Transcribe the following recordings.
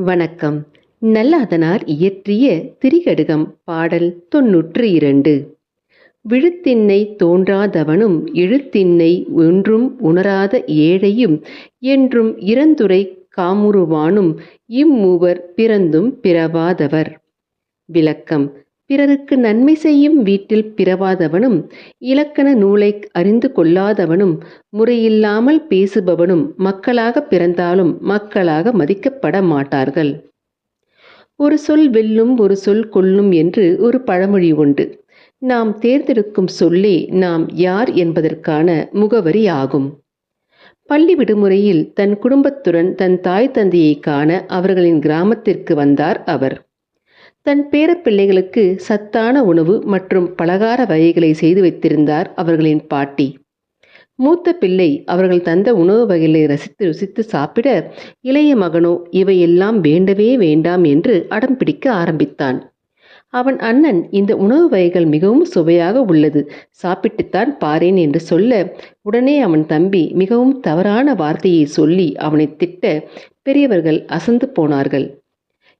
வணக்கம். நல்லாதனார் இயற்றிய திரிகடுகம் பாடல் தொன்னூற்று இரண்டு விழுத்திண்ணை தோன்றாதவனும் இழுத்திண்ணை ஒன்றும் உணராத ஏழையும் என்றும் இறந்துரை காமுறுவானும் இம்மூவர் பிறந்தும் பிறவாதவர். விளக்கம். பிறருக்கு நன்மை செய்யும் வீட்டில் பிறவாதவனும் இலக்கண நூலை அறிந்து கொள்ளாதவனும் முறையில்லாமல் பேசுபவனும் மக்களாக பிறந்தாலும் மக்களாக மதிக்கப்பட மாட்டார்கள். ஒரு சொல் வெல்லும் ஒரு சொல் கொல்லும் என்று ஒரு பழமொழி உண்டு. நாம் தேர்ந்தெடுக்கும் சொல்லே நாம் யார் என்பதற்கான முகவரி ஆகும். பள்ளி விடுமுறையில் தன் குடும்பத்துடன் தன் தாய் தந்தையை காண அவர்களின் கிராமத்திற்கு வந்தார் அவர். தன் பேரப்பிள்ளைகளுக்கு சத்தான உணவு மற்றும் பலகார வகைகளை செய்து வைத்திருந்தார் அவர்களின் பாட்டி. மூத்த பிள்ளை அவர்கள் தந்த உணவு வகைகளை ரசித்து ருசித்து சாப்பிட இளைய மகனோ இவையெல்லாம் வேண்டவே வேண்டாம் என்று அடம் பிடிக்க ஆரம்பித்தான். அவன் அண்ணன் இந்த உணவு வகைகள் மிகவும் சுவையாக உள்ளது. சாப்பிட்டுத்தான் பாரேன் என்று சொல்ல உடனே அவன் தம்பி மிகவும் தவறான வார்த்தையை சொல்லி அவனை திட்ட பெரியவர்கள் அசந்து போனார்கள்.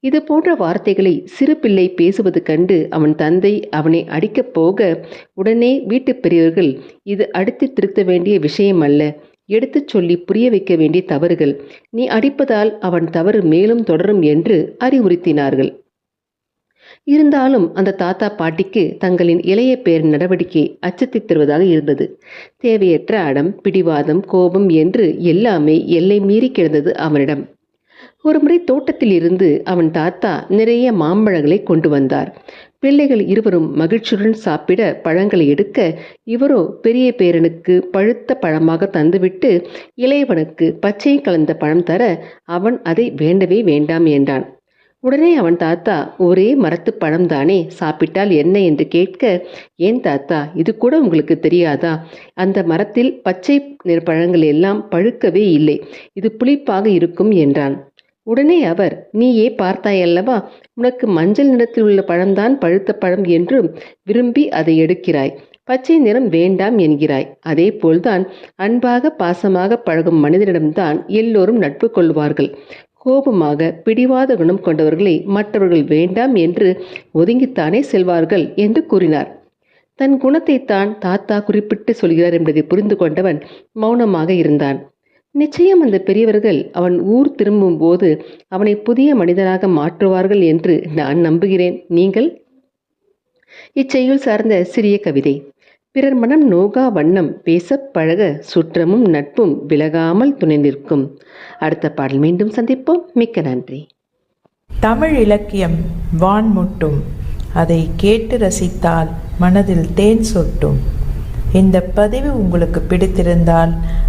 இது போன்ற வார்த்தைகளை சிறு பிள்ளை பேசுவது கண்டு அவன் தந்தை அவனை அடிக்கப் போக உடனே வீட்டு பெரியவர்கள் இது அடித்து திருத்த வேண்டிய விஷயம் அல்ல. எடுத்துச் சொல்லி புரிய வைக்க வேண்டிய தவறுகள். நீ அடிப்பதால் அவன் தவறு மேலும் தொடரும் என்று அறிவுறுத்தினார்கள். இருந்தாலும் அந்த தாத்தா பாட்டிக்கு தங்களின் இளைய பேர் நடவடிக்கை அச்சத்தை தருவதாக இருந்தது. தேவையற்ற அடம் பிடிவாதம் கோபம் என்று எல்லாமே எல்லை மீறி கிடந்தது அவனிடம். ஒருமுறை தோட்டத்தில் இருந்து அவன் தாத்தா நிறைய மாம்பழங்களை கொண்டு வந்தார். பிள்ளைகள் இருவரும் மகிழ்ச்சியுடன் சாப்பிட பழங்களை எடுக்க இவரோ பெரிய பேரனுக்கு பழுத்த பழமாக தந்துவிட்டு இளையவனுக்கு பச்சை கலந்த பழம் தர அவன் அதை வேண்டவே வேண்டாம் என்றான். உடனே அவன் தாத்தா ஒரே மரத்து பழம் தானே சாப்பிட்டால் என்ன? என்று கேட்க ஏன் தாத்தா இது கூட உங்களுக்கு தெரியாதா? அந்த மரத்தில் பச்சை நிற பழங்கள் எல்லாம் பழுக்கவே இல்லை. இது புளிப்பாக இருக்கும் என்றான். உடனே அவர் நீயே பார்த்தாயல்லவா உனக்கு மஞ்சள் நிறத்தில் உள்ள பழம்தான் பழுத்த பழம் என்று விரும்பி அதை எடுக்கிறாய். பச்சை நிறம் வேண்டாம் என்கிறாய். அதே போல்தான் அன்பாக பாசமாக பழகும் மனிதனிடம்தான் எல்லோரும் நட்பு கொள்வார்கள். கோபமாக பிடிவாத குணம் கொண்டவர்களை மற்றவர்கள் வேண்டாம் என்று ஒதுங்கித்தானே செல்வார்கள் என்று கூறினார். தன் குணத்தை தான் தாத்தா குறிப்பிட்டு சொல்கிறார் என்பதை புரிந்து கொண்டவன் மௌனமாக இருந்தான். நிச்சயம் அந்த பெரியவர்கள் அவன் ஊர் திரும்பும் போது அவனை புதிய மனிதனாக மாற்றுவார்கள் என்று நான் நம்புகிறேன். நீங்கள்? இச்செய்யுள் சார்ந்த சிறிய கவிதை. பிறர் மனம் நோகா வண்ணம் பேசப் பழக சுற்றமும் நட்பும் விலகாமல் துணை நிற்கும். அடுத்த பாடல் மீண்டும் சந்திப்போம். மிக்க நன்றி. தமிழ் இலக்கியம் வான்முட்டும். அதை கேட்டு ரசித்தால் மனதில் தேன் சொட்டும். இந்த பதிவு உங்களுக்கு பிடித்திருந்தால்